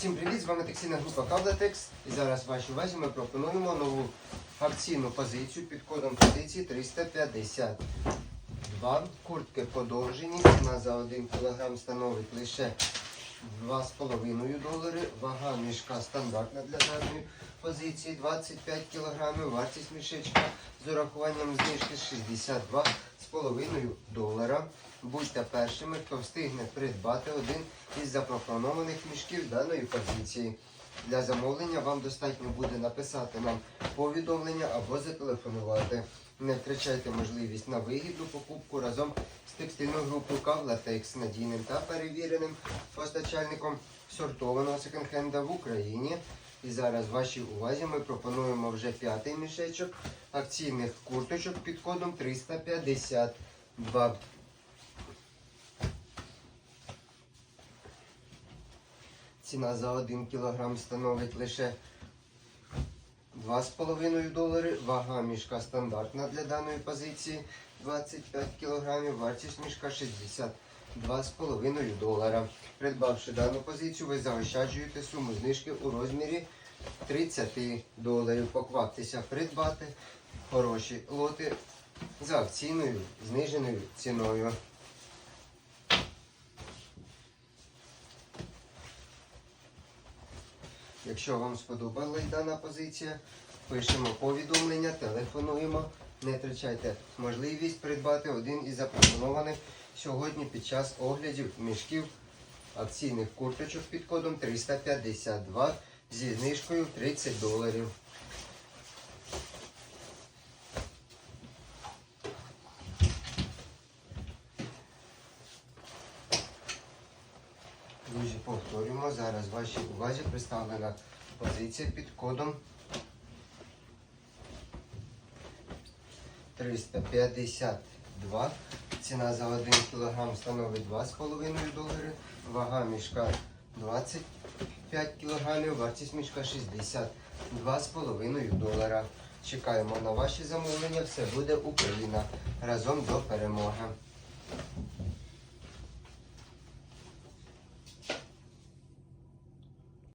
Всім привіт! З вами таксійна група Кавлатекс. І зараз вашій увазі ми пропонуємо нову акційну позицію під кодом позиції 352. Куртки подовжені. Ціна за 1 кг становить лише 2,5 долари. Вага мішка стандартна для даної позиції 25 кг. Вартість мішечка з урахуванням знижки 62,5 долара. Будьте першими, хто встигне придбати один із запропонованих мішків даної позиції. Для замовлення вам достатньо буде написати нам повідомлення або зателефонувати. Не втрачайте можливість на вигідну покупку разом з текстильною групою Кавлатекс надійним та перевіреним постачальником сортованого секонд-хенда в Україні. І зараз вашій увазі ми пропонуємо вже п'ятий мішечок акційних курточок під кодом 352. Ціна за 1 кг становить лише 2,5 долари. Вага мішка стандартна для даної позиції 25 кг. Вартість мішка 62,5 долара. Придбавши дану позицію, ви заощаджуєте суму знижки у розмірі 30 доларів. Покваптеся придбати хороші лоти за акційною зниженою ціною. Якщо вам сподобалась дана позиція, пишемо повідомлення, телефонуємо. Не втрачайте можливість придбати один із запропонованих сьогодні під час оглядів мішків акційних курточок під кодом 352 зі знижкою 30 доларів. Друзі, повторюємо. Зараз вашій увазі представлена позиція під кодом 352. Ціна за 1 кг становить 2,5 долари. Вага мішка 25 кг. Вартість мішка 62,5 долара. Чекаємо на ваші замовлення. Все буде Україна. Разом до перемоги.